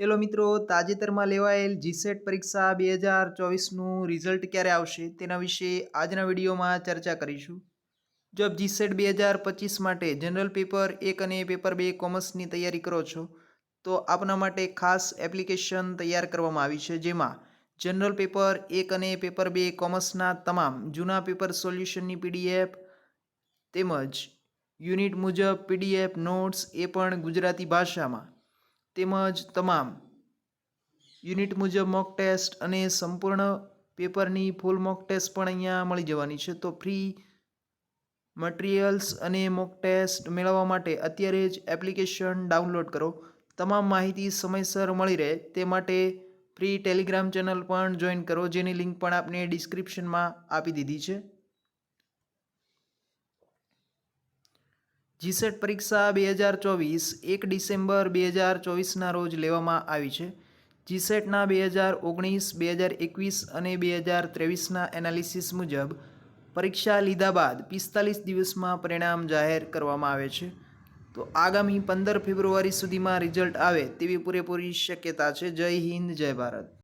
Hello મિત્રો, તાજેતરમાં લેવાયેલ જીસેટ પરીક્ષા બે હજાર ચોવીસનું રિઝલ્ટ ક્યારે આવશે તેના વિશે આજના વિડીયોમાં ચર્ચા કરીશું. જો આપ જીસેટ બે હજાર પચીસ માટે જનરલ પેપર એક અને પેપર બે કોમર્સની તૈયારી કરો છો, તો આપના માટે ખાસ એપ્લિકેશન તૈયાર કરવામાં આવી છે, જેમાં જનરલ પેપર એક અને પેપર બે કોમર્સના તમામ જૂના પેપર સોલ્યુશનની પીડીએફ તેમજ યુનિટ મુજબ પીડીએફ નોટ્સ એ પણ ગુજરાતી ભાષામાં. તેમજ તમામ યુનિટ મુજબ મોક ટેસ્ટ અને સંપૂર્ણ પેપરની ફૂલ મોક ટેસ્ટ પણ અહીંયા મળી જવાની છે. તો ફ્રી મટીરિયલ્સ અને મોક ટેસ્ટ મેળવવા માટે અત્યારે જ એપ્લિકેશન ડાઉનલોડ કરો. તમામ માહિતી સમયસર મળી રહે તે માટે ફ્રી ટેલિગ્રામ ચેનલ પણ જોઈન કરો, જેની લિંક પણ આપને ડિસ્ક્રિપ્શનમાં આપી દીધી છે. જીસેટ પરીક્ષા બે હજાર ચોવીસ, એક ડિસેમ્બર બે હજાર ચોવીસના રોજ લેવામાં આવી છે. જીસેટના બે હજાર ઓગણીસ, બે હજાર એકવીસ અને બે હજાર ત્રેવીસના એનાલિસિસ મુજબ પરીક્ષા લીધા બાદ પિસ્તાલીસ દિવસમાં પરિણામ જાહેર કરવામાં આવે છે. તો આગામી પંદર ફેબ્રુઆરી સુધીમાં રિઝલ્ટ આવે તેવી પૂરેપૂરી શક્યતા છે. જય હિન્દ, જય ભારત.